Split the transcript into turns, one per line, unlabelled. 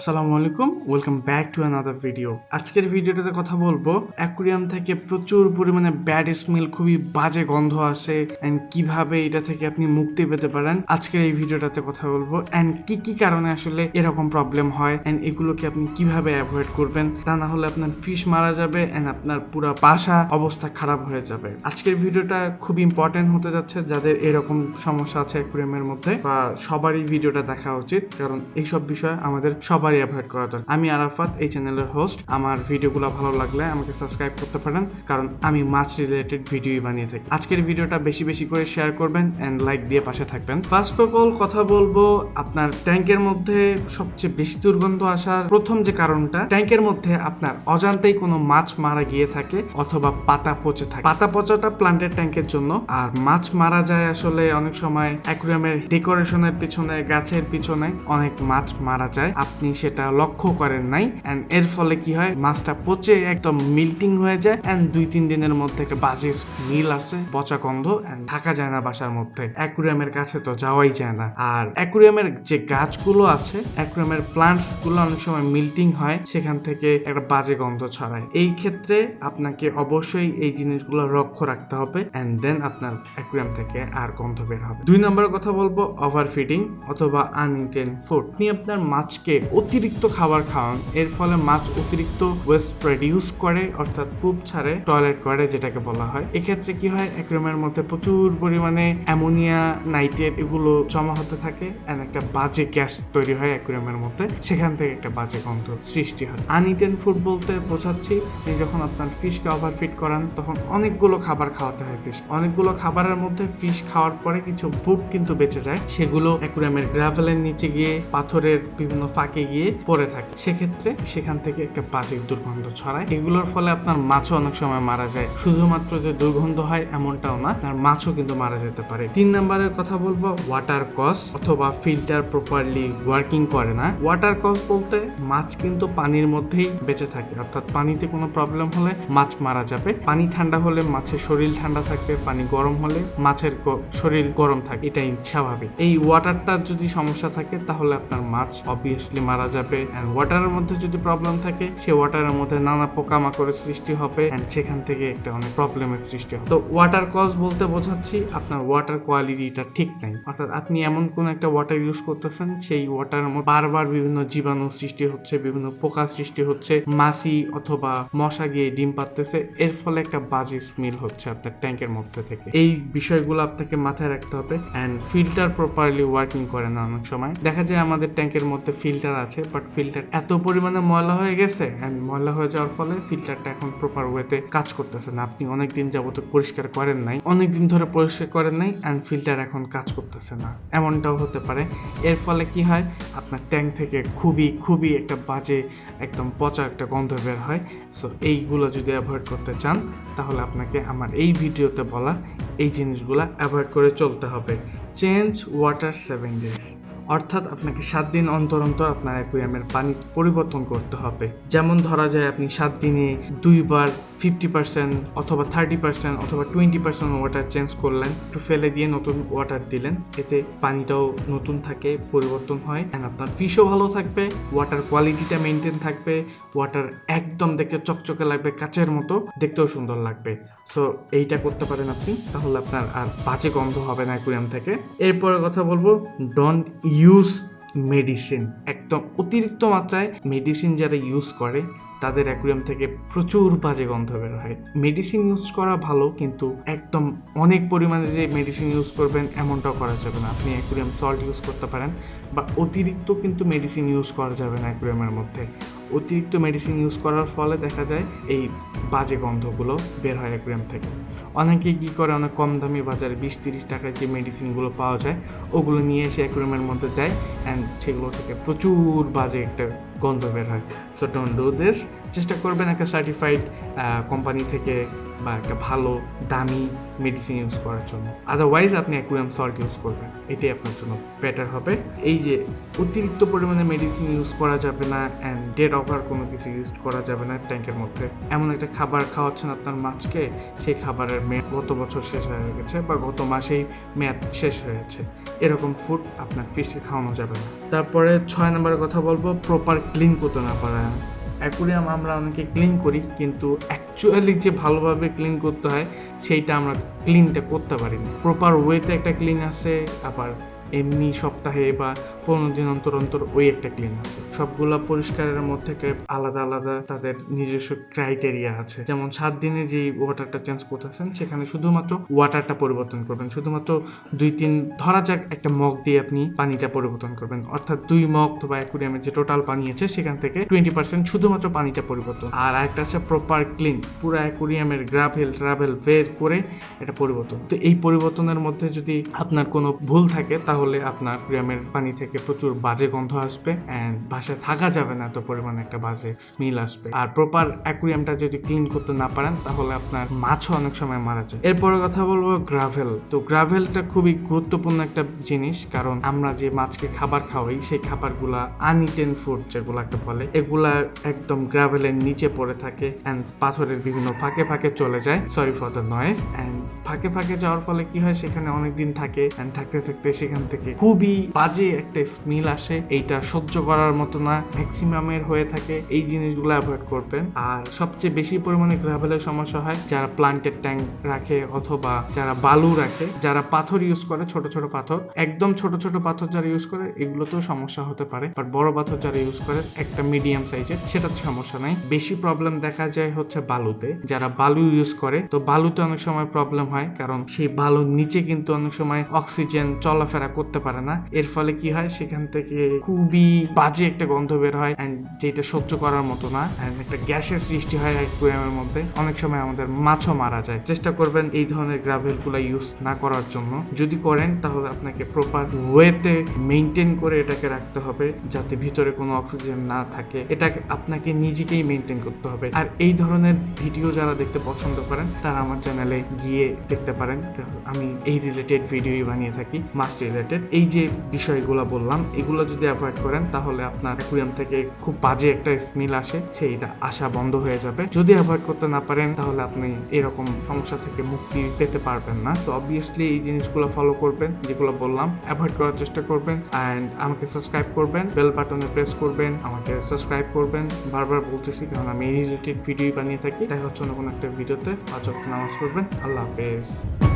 আসসালামু আলাইকুম welcome back to another video আজকের ভিডিওটাতে কথা বলব অ্যাকুরিয়াম থেকে প্রচুর পরিমাণে ব্যাড স্মেল খুবই বাজে গন্ধ আসে অ্যান্ড কীভাবে এটা থেকে আপনি মুক্তি পেতে পারেন, আজকের এই ভিডিওটাতে কথা বলব অ্যান্ড কি কি কারণে আসলে এরকম প্রবলেম হয় অ্যান্ড এগুলোকে আপনি কীভাবে অ্যাভয়েড করবেন, তা না হলে আপনার ফিশ মারা যাবে অ্যান্ড আপনার পুরো বাসা অবস্থা খারাপ হয়ে যাবে। আজকের ভিডিওটা খুব ইম্পর্টেন্ট হতে যাচ্ছে, যাদের এরকম সমস্যা আছে অ্যাকুরিয়ামের মধ্যে, বা সবারই ভিডিওটা দেখা উচিত, কারণ এইসব বিষয় আমাদের সবারই অ্যাভয়েড করা দরকার। আমি আরাফাত, এই চ্যানেলের হোস্ট আমার ভিডিওগুলো ভালো লাগলে আমাকে সাবস্ক্রাইব করতে পারেন, কারণ আমি মাছ রিলেটেড ভিডিওই বানিয়ে থাকি। আজকের ভিডিওটা বেশি বেশি করে শেয়ার করবেন এন্ড লাইক দিয়ে পাশে থাকবেন। ফার্স্ট অফ অল কথা বলব আপনার ট্যাঙ্কের মধ্যে সবচেয়ে বেশি দুর্গন্ধ আসার প্রথম যে কারণটা ট্যাঙ্কের মধ্যে আপনার অজান্তেই কোনো মাছ মারা গিয়ে থাকে অথবা পাতা পচে থাকে। পাতা পচাটা প্লান্টের ট্যাঙ্কের জন্য। আর মাছ মারা যায় আসলে অনেক সময় অ্যাকুরিয়ামের ডেকোরেশনের পিছনে, গাছের পিছনে অনেক মাছ মারা যায়। আপনি সেটা লক্ষ্য করেন নাই। অ্যান্ড এর ফলে কি হয়, মাছটা পচে একদম মিল্টিং হয়ে যায়। অ্যান্ড দুই, তিন দিনের মধ্যে একটা বাজে স্মেল আসে, পচা গন্ধ অ্যান্ড থাকা যায় না বাসার মধ্যে। অ্যাকুরিয়ামের কাছে তো যাওয়াই যায় না। আর অ্যাকুরিয়ামের যে গাছগুলো আছে, অ্যাকুরিয়ামের প্লান্টসগুলো অনেক সময় মিল্টিং হয়, সেখান থেকে একটা বাজে গন্ধ ছড়ায়। এই ক্ষেত্রে আপনাকে অবশ্যই এই জিনিসগুলো লক্ষ্য রাখতে হবে। অ্যান্ড দেন আপনার অ্যাকুরিয়াম থেকে আর গন্ধ বের হবে। দুই নম্বরের কথা বলব ওভার ফিডিং অথবা আনইটেন ফুড আপনি আপনার মাছকে অতিরিক্ত খাবার খাওয়ান। এর ফলে মাছ অতিরিক্ত ওয়েস্ট প্রডিউস করে, অর্থাৎ পুপ ছাড়ে টয়লেট করে যেটাকে বলা হয়। এক্ষেত্রে কি হয় অ্যাকুরিয়ামের মধ্যে প্রচুর পরিমাণে অ্যামোনিয়া নাইট্রেট এগুলো জমা হতে থাকে এন্ড একটা বাজে গ্যাস তৈরি হয় অ্যাকুরিয়ামের মধ্যে। সেখান থেকে একটা বাজে গন্ধ সৃষ্টি হয়। আনইটেন ফুড বলতে বোঝাচ্ছি যে যখন আপনার ফিশকে ওভারফিট করান, তখন অনেকগুলো খাবার খাওয়াতে হয় ফিশ অনেকগুলো খাবারের মধ্যে ফিশ খাওয়ার পরে কিছু ফুড কিন্তু বেঁচে যায়। সেগুলো অ্যাকুরিয়ামের গ্রাভেলের নিচে গিয়ে পাথরের বিভিন্ন ফাঁকে গিয়ে পড়ে থাকে। সেক্ষেত্রে সেখান থেকে একটা বাজে দুর্গন্ধ ছড়ায়। এগুলোর ফলে আপনার মাছও অনেক সময় মারা যায়। শুধুমাত্র যে দুর্গন্ধ হয় এমনটাও না, তার মাছও কিন্তু মারা যেতে পারে। তিন নম্বরের কথা বলব ওয়াটার কস অথবা ফিল্টার প্রপারলি ওয়ার্কিং করে না। ওয়াটার কস বলতে মাছ কিন্তু পানির মধ্যেই বেঁচে থাকে। অর্থাৎ পানিতে কোনো প্রবলেম হলে মাছ মারা যাবে। পানি ঠান্ডা হলে মাছের শরীর ঠান্ডা থাকবে, পানি গরম হলে মাছের শরীর গরম থাকে এটাই স্বাভাবিক। এই ওয়াটারটার যদি সমস্যা থাকে, তাহলে আপনার মাছ অবভিয়াসলি মারা যাবে এন্ড ওয়াটারের মধ্যে যদি প্রবলেম থাকে সে ওয়াটারের মধ্যে নানা পোকামাকড়ের সৃষ্টি হবে এন্ড সেখান থেকে একটা অনেক প্রবলেমের সৃষ্টি হবে। তো ওয়াটার কজ বলতে বোঝাচ্ছি, আপনার ওয়াটার কোয়ালিটিটা ঠিক নাই। অর্থাৎ আপনি এমন কোন একটা ওয়াটার ইউজ করতেছেন, সেই ওয়াটারের মধ্যে বারবার বিভিন্ন জীবাণু সৃষ্টি হচ্ছে, বিভিন্ন পোকা সৃষ্টি হচ্ছে, মাছি অথবা মশা গিয়ে ডিম পাততেছে এর ফলে একটা বাজে স্মেল হচ্ছে আপনার ট্যাঙ্কের মধ্যে থেকে। এই বিষয়গুলো আপনাকে মাথায় রাখতে হবে অ্যান্ড ফিল্টার প্রপারলি ওয়ার্কিং করে না অনেক সময়। দেখা যায় আমাদের ট্যাঙ্কের মধ্যে ফিল্টার আছে বাট ফিল্টার এত পরিমাণে ময়লা হয়ে গেছে অ্যান্ড ময়লা হয়ে যাওয়ার ফলে ফিল্টারটা এখন প্রপার ওয়েতে কাজ করতেছে না। আপনি অনেকদিন যাবত পরিষ্কার করেন নাই, অনেকদিন ধরে পরিষ্কার করেন নাই অ্যান্ড ফিল্টার এখন কাজ করতেছে না। এমনটাও হতে পারে। এর ফলে কি হয়? আপনার ট্যাঙ্ক থেকে খুবই খুবই একটা বাজে, একদম পচা একটা গন্ধ বের হয়। সো এইগুলো যদি অ্যাভয়েড করতে চান, তাহলে আপনাকে আমার এই ভিডিওতে বলা এই জিনিসগুলো অ্যাভয়েড করে চলতে হবে। চেঞ্জ ওয়াটার সেভেন ডেজ অর্থাৎ আপনাকে সাত দিন অন্তর অন্তর আপনার অ্যাকুয়ামের পানি পরিবর্তন করতে হবে। যেমন ধরা যায় আপনি সাত দিনে দুইবার ফিফটি পার্সেন্ট অথবা থার্টি পার্সেন্ট অথবা টোয়েন্টি পার্সেন্ট ওয়াটার চেঞ্জ করলেন, একটু ফেলে দিয়ে নতুন ওয়াটার দিলেন, এতে পানিটাও নতুন থাকে, পরিবর্তন হয়। অ্যান্ড আপনার ফিশও ভালো থাকবে ওয়াটার কোয়ালিটিটা মেনটেন থাকবে ওয়াটার একদম দেখতে চকচকে লাগবে, কাচের মতো, দেখতেও সুন্দর লাগবে। সো এইটা করতে পারেন আপনি, তাহলে আপনার আর বাজে গন্ধ হবে না অ্যাকুরিয়াম থেকে। এরপরে কথা বলব ডোন্ট ইউজ মেডিসিন একদম অতিরিক্ত মাত্রায় মেডিসিন যারা ইউজ করে, তাদের অ্যাকুরিয়াম থেকে প্রচুর বাজে গন্ধ বের হয়। মেডিসিন ইউজ করা ভালো, কিন্তু একদম অনেক পরিমাণে যে মেডিসিন ইউজ করবেন, এমনটাও করা যাবে না। আপনি অ্যাকুরিয়াম সল্ট ইউজ করতে পারেন, বা অতিরিক্ত কিন্তু মেডিসিন ইউজ করা যাবে না অ্যাকুরিয়ামের মধ্যে। অতিরিক্ত মেডিসিন ইউজ করার ফলে দেখা যায় এই বাজে গন্ধগুলো বের হয় অ্যাকুরিয়াম থেকে। অনেকেই কী করে? অনেক কম দামি বাজারে বিশ তিরিশ টাকার যে মেডিসিনগুলো পাওয়া যায়, ওগুলো নিয়ে এসে অ্যাকুরিয়ামের মধ্যে দেয় অ্যান্ড সেগুলো থেকে প্রচুর বাজে একটা গন্ধ বের হয়। সো ডোন্ট ডু দিস চেষ্টা করবেন একটা সার্টিফাইড কোম্পানি থেকে বা একটা ভালো, দামি মেডিসিন ইউজ করার জন্য। আদারওয়াইজ আপনি অ্যাকুয়াম সল্ট ইউজ করবেন। এটাই আপনার জন্য বেটার হবে। এই যে অতিরিক্ত পরিমাণে মেডিসিন ইউজ করা যাবে না অ্যান্ড ডেড অফার কোনো কিছু ইউজ করা যাবে না ট্যাঙ্কের মধ্যে। এমন একটা খাবার খাওয়াচ্ছেন আপনার মাছকে, সেই খাবারের মেয়াদ গত বছর শেষ হয়ে গেছে বা গত মাসেই মেয়াদ শেষ হয়েছে। এরকম ফুড আপনার ফিশকে খাওয়ানো যাবে না। তারপরে ছয় নম্বরের কথা বলব প্রপার ক্লিন করতে না পারা। অ্যাকুরিয়াম আমরা অনেকে ক্লিন করি, কিন্তু অ্যাকচুয়ালি যে ভালোভাবে ক্লিন করতে হয়, সেইটা আমরা ক্লিনটা করতে পারি না প্রপার ওয়েতে একটা ক্লিন আছে, আবার এমনি সপ্তাহে বা পনেরো দিন অন্তর অন্তর ওই একটা ক্লিন আছে। সবগুলা পরিষ্কারের মধ্যে আলাদা আলাদা তাদের নিজস্ব ক্রাইটেরিয়া আছে। যেমন সাত দিনে যে ওয়াটারটা চেঞ্জ করতেছেন, সেখানে শুধুমাত্র ওয়াটারটা পরিবর্তন করবেন। শুধুমাত্র দুই তিন, ধরা যাক একটা মগ দিয়ে আপনি পানিটা পরিবর্তন করবেন। অর্থাৎ দুই মগ অথবা অ্যাকুরিয়ামের যে টোটাল পানি আছে, সেখান থেকে টোয়েন্টি পার্সেন্ট শুধুমাত্র পানিটা পরিবর্তন। আর একটা আছে প্রপার ক্লিন পুরো অ্যাকুরিয়ামের গ্রাভেল ট্রাভেল বের করে এটা পরিবর্তন। তো এই পরিবর্তনের মধ্যে যদি আপনার কোনো ভুল থাকে, তাহলে আপনার অ্যাকুরিয়ামের পানি থেকে প্রচুর বাজে গন্ধ আসবে অ্যান্ড বাসায় থাকা যাবে না এত পরিমাণে একটা বাজে স্মেল আসবে। আর প্রপার অ্যাকুরিয়ামটা যদি ক্লিন করতে না পারেন, তাহলে আপনার মাছও অনেক সময় মারা যায়। এরপরে কথা বলব গ্রাভেল তো গ্রাভেলটা খুবই গুরুত্বপূর্ণ একটা জিনিস, কারণ আমরা যে মাছকে খাবার খাওয়াই, সেই খাবারগুলা আনইটেন ফুড যেগুলাকে বলে, এগুলা একদম গ্রাভেলের নিচে পড়ে থাকে অ্যান্ড পাথরের বিভিন্ন ফাঁকে ফাঁকে চলে যায়। Sorry for the noise and ফাঁকে ফাঁকে যাওয়ার ফলে কি হয়, সেখানে অনেক দিন থাকে অ্যান্ড থাকতে থাকতে সেখান থেকে খুবই বাজে একটা স্মেল আসে। এইটা সহ্য করার মতো না ম্যাক্সিমামের হয়ে থাকে। এই জিনিসগুলো অ্যাভয়েড করবেন। আর সবচেয়ে বেশি পরিমাণে গ্রাভেলের সমস্যা হয় যারা প্লান্টের ট্যাঙ্ক রাখে অথবা যারা বালু রাখে। যারা পাথর ইউজ করে, ছোট ছোট পাথর। একদম ছোট ছোট পাথর যারা ইউজ করে, এগুলোতেও সমস্যা হতে পারে। বাট বড় পাথর যারা ইউজ করে, একটা মিডিয়াম সাইজের সেটাতে সমস্যা নাই। বেশি প্রবলেম দেখা যায় হচ্ছে বালুতে। যারা বালু ইউজ করে, তো বালুতে অনেক সময় প্রবলেম হয়। কারণ সেই বালুর নিচে কিন্তু অনেক সময় অক্সিজেন চলাফেরা করতে পারে না। এর ফলে কি হয়? সেখান থেকে খুবই বাজে একটা গন্ধ বের হয় অ্যান্ড যেটা সহ্য করার মতো না অ্যান্ড একটা গ্যাসের সৃষ্টি হয় অ্যাকুয়ারিয়ামের মধ্যে। অনেক সময় আমাদের মাছও মারা যায়। চেষ্টা করবেন এই ধরনের গ্রাভেলগুলা ইউজ না করার জন্য। যদি করেন, তাহলে আপনাকে প্রপার ওয়েতে মেনটেন করে এটাকে রাখতে হবে যাতে ভিতরে কোনো অক্সিজেন না থাকে। এটা আপনাকে নিজেকেই মেনটেন করতে হবে। আর এই ধরনের ভিডিও যারা দেখতে পছন্দ করেন, তারা আমার চ্যানেলে গিয়ে দেখতে পারেন। আমি এই রিলেটেড ভিডিওই বানিয়ে থাকি। মাছ রিলেটেড এই যে বিষয়গুলো বললাম, এগুলো যদি অ্যাভয়েড করেন, তাহলে আপনার অ্যাকুরিয়াম থেকে খুব বাজে একটা স্মেল আসে, সেইটা আসা বন্ধ হয়ে যাবে। যদি অ্যাভয়েড করতে না পারেন, তাহলে আপনি এরকম সমস্যা থেকে মুক্তি পেতে পারবেন না। তো অবভিয়াসলি এই জিনিসগুলো ফলো করবেন, যেগুলো বললাম অ্যাভয়েড করার চেষ্টা করবেন অ্যান্ড আমাকে সাবস্ক্রাইব করবেন বেল বাটনে প্রেস করবেন, আমাকে সাবস্ক্রাইব করবেন। বারবার বলতেছি, কারণ আমি এই রিলেটেড ভিডিও বানিয়ে থাকি, দেখা হচ্ছে অন্য কোনো একটা ভিডিওতে পাঁচ নামাজ পড়বেন, আল্লাহ হাফেজ।